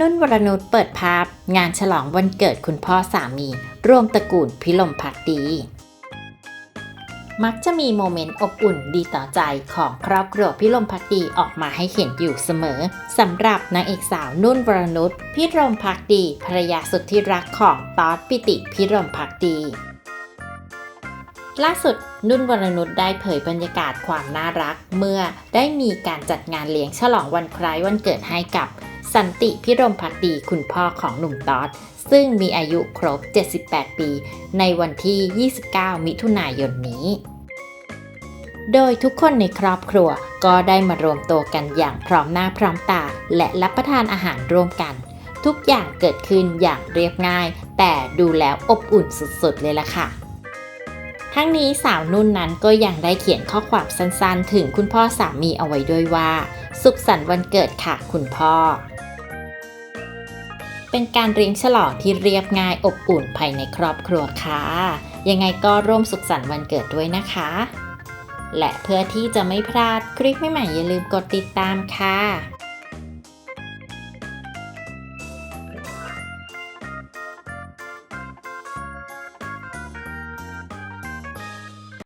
นุ่นวรนุชเปิดภาพ งานฉลองวันเกิดคุณพ่อสามี ร่วมตระกูลพิลมพักดี มักจะมีโมเมนต์อบอุ่นดีต่อใจของครอบครัวพิลมพักดีออกมาให้เห็นอยู่เสมอสำหรับนางเอกสาวนุ่นวรนุชพิรมพักดีภรรยาสุดที่รักของตอดปิติพิรมพักดีล่าสุดนุ่นวรนุชได้เผยบรรยากาศความน่ารัก เมื่อได้มีการจัดงานเลี้ยงฉลองวันคล้ายวันเกิดให้กับ สันติพิรมพักดีคุณพ่อของหนุ่มตอดซึ่งมีอายุครบ 78 ปี ในวันที่ 29 มิถุนายนนี้ โดยทุกคนในครอบครัวก็ได้มารวมตัวกันอย่างพร้อมหน้าพร้อมตา และรับประทานอาหารร่วมกัน ทุกอย่างเกิดขึ้นอย่างเรียบง่าย แต่ดูแล้วอบอุ่นสุดๆ เลยล่ะค่ะทั้งนี้สาวนุ่นนั้นก็ยังได้เขียนข้อความสั้นๆ ถึงคุณพ่อสามีเอาไว้ด้วยว่า สุขสันต์วันเกิดค่ะคุณพ่อ เป็นการเลี้ยงฉลองที่เรียบง่ายอบอุ่นภายในครอบครัวค่ะ ยังไงก็ร่วมสุขสันต์วันเกิดด้วยนะคะ และเพื่อที่จะไม่พลาดคลิปใหม่ๆอย่าลืมกดติดตามค่ะ